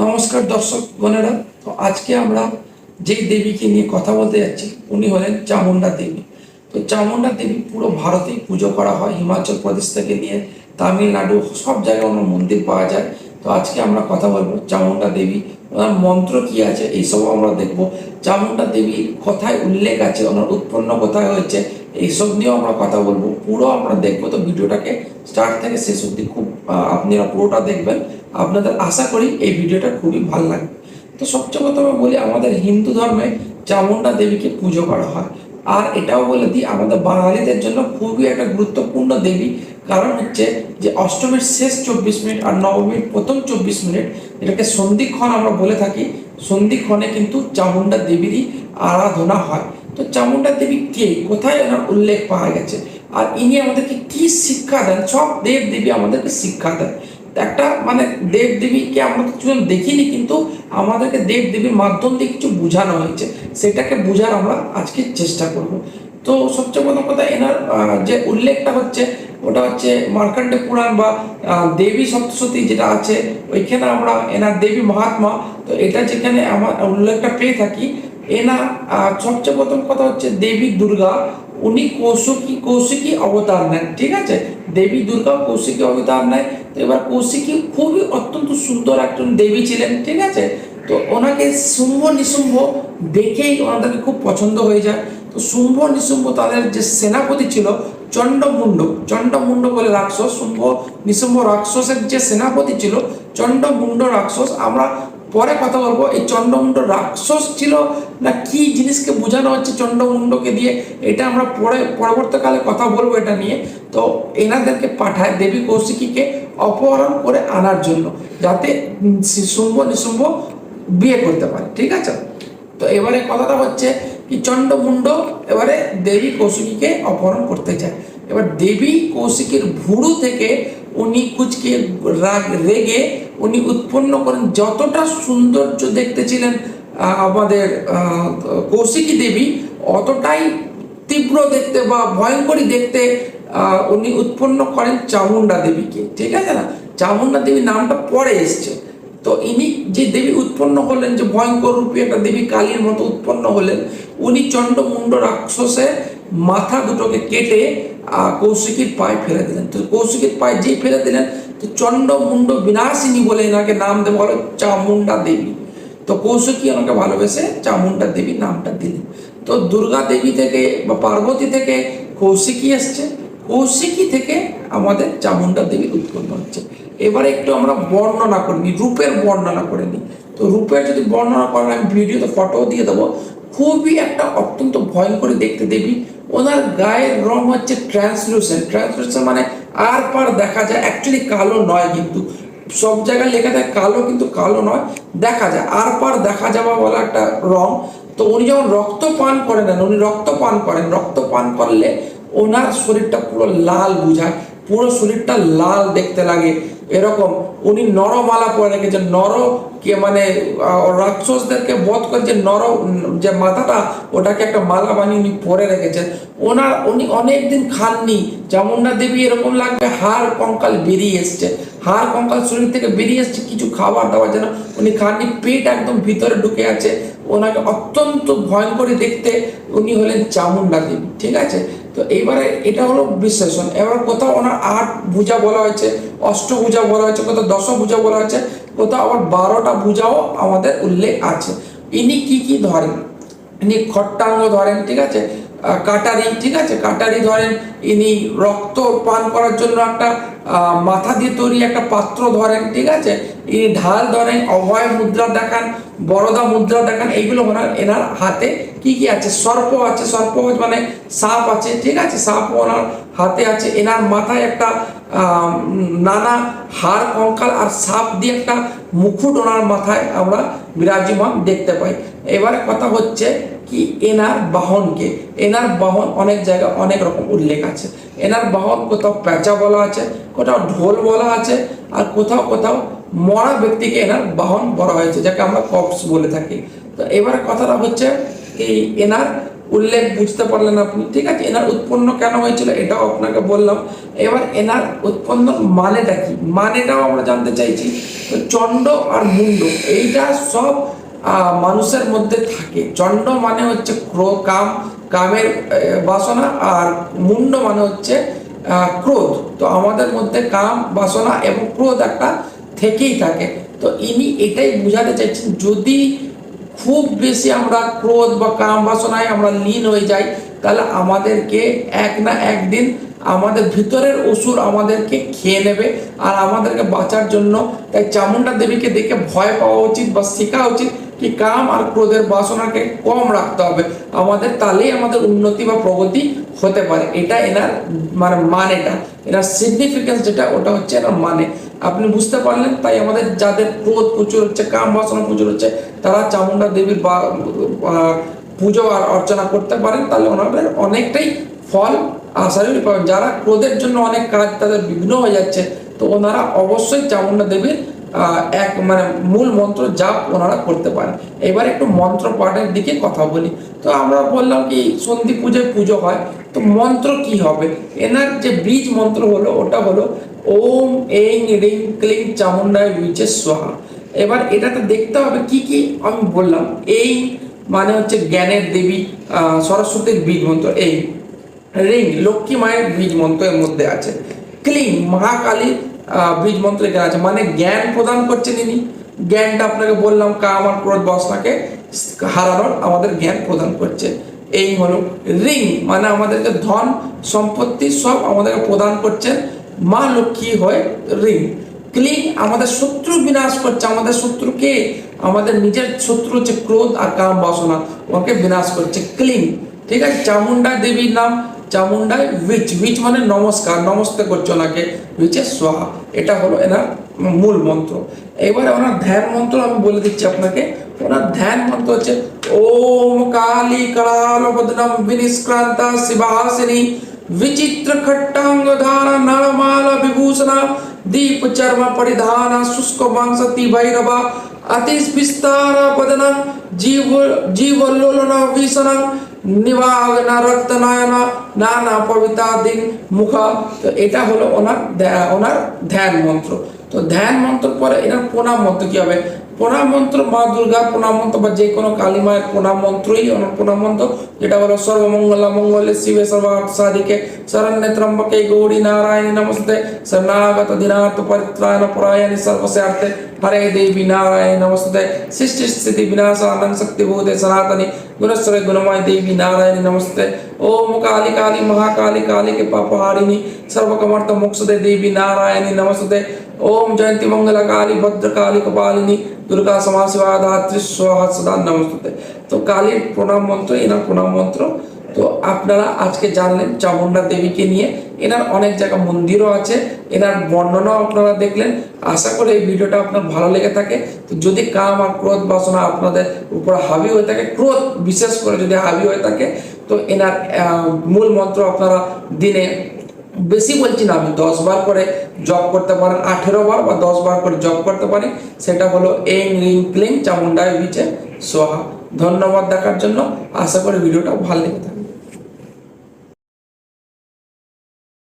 নমস্কার দর্শক বোনেরা তো আজকে আমরা যেই দেবীকে নিয়ে কথা বলতে যাচ্ছি, উনি হলেন চামুন্ডা দেবী। তো চামুন্ডা দেবী পুরো ভারতেই পুজো করা হয়, হিমাচল প্রদেশ থেকে নিয়ে তামিলনাড়ু, সব জায়গায় ওনার মন্দির পাওয়া যায়। তো আজকে আমরা কথা বলব চামুন্ডা দেবী। ওনার মন্ত্র কি আছে এইসব আমরা দেখব। চামুন্ডা দেবীর কথায় উল্লেখ আছে, ওনার উৎপন্ন কোথায় হয়েছে, এইসব নিয়েও আমরা কথা বলব। পুরো আমরা দেখব। তো ভিডিওটাকে স্টার্ট থেকে শেষ অবধি খুব আপনারা পুরোটা দেখবেন। আপনাদের আশা করি এই ভিডিওটা খুবই ভালো লাগবে। তো সবচেয়ে প্রথমে বলি, আমাদের হিন্দু ধর্মে চামুন্ডা দেবীকে পুজো করা হয়। আর এটাও বলে দিই, আমাদের বাঙালিদের জন্য খুবই একটা গুরুত্বপূর্ণ দেবী। কারণ হচ্ছে যে অষ্টমীর শেষ চব্বিশ মিনিট আর নবমীর প্রথম চব্বিশ মিনিট, এটাকে সন্ধিক্ষণ আমরা বলে থাকি। সন্ধিক্ষণে কিন্তু চামুন্ডা দেবীরই আরাধনা হয়। তো চামুন্ডা দেবী কে? কোথায় ওনার উল্লেখ পাওয়া গেছে? আর ইনি আমাদেরকে কি শিক্ষা দেন? সব দেব দেবী আমাদেরকে শিক্ষা দেন। একটা মানে দেব দেবীকে আমরা তো কিছু দেখিনি, কিন্তু আমাদেরকে দেব দেবীর মাধ্যম দিয়ে কিছু বোঝানো হয়েছে। সেটাকে বোঝার আমরা আজকে চেষ্টা করব। তো সবচেয়ে প্রথম কথা এনার যে উল্লেখটা হচ্ছে, ওটা হচ্ছে মার্কান্ডে পুরাণ বা দেবী সপ্তশতী যেটা আছে, ওইখানে আমরা এনার দেবী মহাত্মা, তো এটা যেখানে আমার উল্লেখটা পেয়ে থাকি এনা সবচেয়ে প্রথম কথা হচ্ছে দেবী দুর্গা, উনি কৌশিকী কৌশিকী অবতার নেন, ঠিক আছে? দেবী দুর্গা কৌশিকী অবতার নেয় তো এবার কৌশিকী খুবই অত্যন্ত সুন্দর একজন দেবী ছিলেন, ঠিক আছে? তো ওনাকে শুম্ভ নিশুম্ভ দেখেই ওনাদেরকে খুব পছন্দ হয়ে যায়। তো শুম্ভ নিশুম্ভ তাদের যে সেনাপতি ছিল, চণ্ডমুণ্ড চণ্ডমুণ্ড বলে রাক্ষস, শুম্ভ নিশুম্ভ রাক্ষসের যে সেনাপতি ছিল, চণ্ডমুণ্ড রাক্ষস আমরা পরে কথা বলব, এই চণ্ডমুণ্ড রাক্ষস ছিল না কি জিনিসকে বোঝানো হচ্ছে চণ্ডমুণ্ডকে দিয়ে, এটা আমরা পরে, পরবর্তীকালে কথা বলব এটা নিয়ে। তো এনাদেরকে পাঠায় দেবী কৌশিকীকে অপহরণ করে আনার জন্য, যাতে শুম্ভ নিশুম্ভ বিয়ে করতে পারে, ঠিক আছে? তো এবারে কথাটা হচ্ছে কি চণ্ডমুণ্ড এবারে দেবী কৌশিকীকে অপহরণ করতে চায়। এবার দেবী কৌশিকীর ভুরু থেকে উনি কুচকে রাগ, রেগে উনি উৎপন্ন করেন। যতটা সৌন্দর্য দেখতে ছিলেন আমাদের কৌশিকী দেবী, অতটাই তীব্র দেখতে বা ভয়ঙ্করী দেখতে উনি উৎপন্ন করেন চামুন্ডা দেবীকে। ঠিক আছে না? চামুন্ডা দেবীর নামটা পরে এসছে। তো ইনি যে দেবী উৎপন্ন হলেন, যে ভয়ঙ্কর রূপী একটা দেবী কালীর মতো উৎপন্ন হলেন, উনি চণ্ডমুণ্ড রাক্ষসের মাথা দুটোকে কেটে কৌশিকীর পায়ে ফেলে দিলেন। তো কৌশিকীর পায়ে যেই ফেলে দিলেন চণ্ডমুণ্ড বিনাশিনী বলে এনাকে নাম দেওয়া হলো চামুন্ডা দেবী। তো কৌশিকী ওনাকে ভালোবেসে চামুন্ডা দেবী নামটা দিলেন। তো দুর্গা দেবী থেকে বা পার্বতী থেকে কৌশিকী এসছে। কৌশিকী থেকে আমাদের চামুন্ডা দেবী উৎপন্ন হচ্ছে। এবারে একটু আমরা বর্ণনা করে নিই রূপের বর্ণনা করে নিই। তো রূপের যদি বর্ণনা করেন আমি ভিডিওতে ফটো দিয়ে দেবো, খুবই একটা অত্যন্ত ভয়ঙ্কর দেখতে দেবী। ওনার গায়ের রং হচ্ছে ট্রান্সলুসেন্ট ট্রান্সলুসেন্ট মানে আর পার দেখা যায় অ্যাকচুয়ালি কালো নয় কিন্তু। সব জায়গায় লেখা থাকে কালো কিন্তু কালো নয়, দেখা যায়। আর পার দেখা যাওয়া বলে একটা রং। তো উনি যখন রক্ত পান করেন নেন উনি রক্ত পান করেন, রক্ত পান করলে ওনার শরীরটা পুরো লাল বুঝায়, পুরো শরীরটা লাল দেখতে লাগে। এরকম উনি নরমালা পরে রেখেছেন, নর কে মানে রাক্ষসদেরকে বধ করে যে নর, যে মাথাটা, ওটাকে একটা মালা বানিয়ে উনি পরে রেখেছেন। ওনার উনি অনেক দিন খাননি। চামুন্ডা দেবী এরকম লাগবে হাড়, কঙ্কাল বেরিয়ে এসছে। হাড়, কঙ্কাল শরীর থেকে বেরিয়ে এসছে, কিছু খাবার দাবার যেন উনি খাননি। পেট একদম ভিতরে ঢুকে আছে। ওনাকে অত্যন্ত ভয়ঙ্করী দেখতে উনি হলেন চামুন্ডা দেবী, ঠিক আছে? তো এইবারে এটা হলো বিশ্লেষণ। এবার কোথাও ওনার আট ভুজা বলা হয়েছে অষ্টভুজা বলা হয়েছে, কোথাও দশভুজা বলা হয়েছে, কোথাও আবার বারোটা ভুজাও আমাদের উল্লেখ আছে। ইনি কি কি ধরেন? ইনি খট্টাঙ্গ ধরেন, ঠিক আছে? কাটারি, ঠিক আছে? কাটারি ধরেন, ইনি রক্ত পান করার জন্য একটা মাথা দিয়ে তৈরি একটা পাত্র ধরেন, ঠিক আছে? ইনি ঢাল ধরেন, অভয় মুদ্রা দেখান, বরদা মুদ্রা দেখান, এইগুলো ওনার এনার হাতে কি কি আছে? সর্প আছে, সর্প মানে সাপ আছে, ঠিক আছে? সাপ ওনার হাতে আছে, এনার মাথায় একটা নানা হাড়, কঙ্কাল আর সাপ দিয়ে একটা মুকুট ওনার মাথায় আমরা বিরাজমান দেখতে পাই। এবারে কথা হচ্ছে কি, এনার বাহনকে। এনার বাহন অনেক জায়গায় অনেক রকম উল্লেখ আছে। এনার বাহন কোথাও পেঁচা বলা আছে, কোথাও ঢোল বলা আছে, আর কোথাও কোথাও মরা ব্যক্তিকে এনার বাহন বলা হয়েছে, যাকে আমরা কপস বলে থাকি। তো এবার কথাটা হচ্ছে, এই এনার উল্লেখ বুঝতে পারলেন আপনি, ঠিক আছে? এনার উৎপন্ন কেন হয়েছিল এটাও আপনাকে বললাম। এবার এনার উৎপন্ন মানেটা কি? মানেটাও আমরা জানতে চাইছি। তো চণ্ড আর মুন্ড এইটা সব মানুষের মধ্যে থাকে। চণ্ড মানে হচ্ছে ক্রো কাম কামের বাসনা আর মুন্ড মানে হচ্ছে ক্রোধ। তো আমাদের মধ্যে কাম, বাসনা এবং ক্রোধ একটা থেকেই থাকে। তো ইনি এটাই বোঝাতে চাইছেন, যদি খুব বেশি আমরা ক্রোধ বা কাম, বাসনায় আমরা লীন হয়ে যাই, তাহলে আমাদেরকে এক না একদিন আমাদের ভিতরের অসুর আমাদেরকে খেয়ে নেবে আর আমাদেরকে বাঁচার জন্য। তাই চামুন্ডা দেবীকে দেখে ভয় পাওয়া উচিত বা শেখা উচিত কি কাম আর ক্রোধের বাসনাকে কম রাখতে হবে? আমাদের তাহলেই আমাদের উন্নতি বা প্রগতি হতে পারে। এটা এনার মানে মানেটা। এনার সিগনিফিকেন্স যেটা, ওটা হচ্ছে এনার মানে। আপনি বুঝতে পারলেন? তাই আমাদের যাদের ক্রোধ প্রচুর হচ্ছে, কাম বাসনা প্রচুর হচ্ছে, তারা চামুন্ডা দেবীর বা পুজো আর অর্চনা করতে পারেন, তাহলে ওনাদের অনেকটাই ফল আশারই পাবেন। যারা ক্রোধের জন্য অনেক কাজ তাদের বিঘ্ন হয়ে যাচ্ছে, তো ওনারা অবশ্যই চামুন্ডা দেবীর এক মানে মূল মন্ত্র জাপ ওনারা করতে পারেন। এবার একটু মন্ত্র পাঠের দিকে কথা বলি। তো আমরা বললাম কি, সন্ধি পুজোয় পুজো হয়, তো মন্ত্র কি হবে? এনার যে বীজ মন্ত্র হলো, ওটা হলো, ওম এং রিং ক্লিং চামুন্ডায় বিচে সোহা। এবার এটাতে দেখতে হবে কি কি, আমি বললাম, এই মানে হচ্ছে জ্ঞানের দেবী সরস্বতীর বীজ মন্ত্র, এই রিং, লক্ষ্মী মায়ের বীজ মন্ত্র এর মধ্যে আছে। ক্লিং মহাকালীর বীজ মন্ত্র এখানে আছে মানে জ্ঞান প্রদান করছেন ইনি। জ্ঞানটা আপনাকে বললাম কাম আর ক্রোধ বসনাকে হারানোর আমাদের জ্ঞান প্রদান করছে। এই হলো রিং মানে আমাদেরকে ধন, সম্পত্তি সব আমাদেরকে প্রদান করছেন মা লক্ষ্মী হয়ে রিং ক্লিং আমাদের শত্রু বিনাশ করছে। আমাদের শত্রুকে, আমাদের নিজের শত্রু হচ্ছে ক্রোধ আর কাম বাসনা। ওকে বিনাশ করছে ক্লিং ঠিক আছে? চামুন্ডা দেবীর নাম চামুন্ডায় উইচ উইচ মানে নমস্কার নমস্তে করছে ওনাকে উইচের সোহা এটা হলো এনার মূল মন্ত্র এবারে ওনার ধ্যান মন্ত্র আমি বলে দিচ্ছি আপনাকে ওনার ধ্যান মন্ত্র হচ্ছে ওম কালী করাল বদনম বিনিষ্ক্রান্তা শিবাসিনী विचित्र खट्टांग धारा नरमाला विभूषणा दीप चर्म परिधान शुष्क मांसती भैरवा अति विस्तार बदन जीव जीवल्लोलन विषण নিবাগন রক্ত না না পবিতা দিন মুখ। তো এটা হলো ওনার ওনার ধ্যান মন্ত্র। তো ধ্যান মন্ত্র পরে এনার প্রণাম মন্ত্র কি হবে? প্রণাম মন্ত্র মা দুর্গার প্রণাম মন্ত্র বা যে কোনো কালী মায়ের প্রণাম মন্ত্রই ওনার প্রণাম মন্ত্র যেটা হলো সর্বমঙ্গলা মঙ্গলে শিবে সর্বার্থ সাধিকে শরণ্যে ত্রম্বকে গৌরী নারায়ণী নমস্তে শরণাগত দিনাথ পরিত্রাণ পরায়ণী সর্বস্যার্থে হরে দেবী নারায়ণী নমস্তে সৃষ্টি স্থিতি বিনাশানং শক্তিভূতে সনাতনী गुणस्वरे गुणमय देवी नारायणी नमस्ते ओम काली काली महाकाली काली के पापहारिणी सर्वकमर्थ मोक्षदे देवी नारायणी नमस्ते ओम जयंती मंगल काली भद्र काली कपालिनी दुर्गा समा शिवा धात्री स्वाहा सदा नमस्ते তো কালীর প্রণাম মন্ত্র এনার প্রণাম মন্ত্র তো আপনারা আজকে জানলেন চামুন্ডা দেবীকে নিয়ে এনার অনেক জায়গা মন্দিরও আছে এনার বর্ণনাও আপনারা দেখলেন আশা করি এই ভিডিওটা আপনার ভালো লেগে থাকে তো যদি কাম আর ক্রোধ বাসনা আপনাদের উপর হাবি হয়ে থাকে ক্রোধ বিশেষ করে যদি হাবি হয়ে থাকে তো এনার আহ, মূল মন্ত্র আপনারা দিনে বেশি বলছি না, আমি দশ বার করে জব করতে পারেন, আঠেরো বার বা দশ বার করে জব করতে পারি। সেটা হলো এং রিং ক্লিং চামুন্ডায় বিচে সোহা। ধন্যবাদ দেখার জন্য। আশা করি ভিডিওটা ভালো লেগে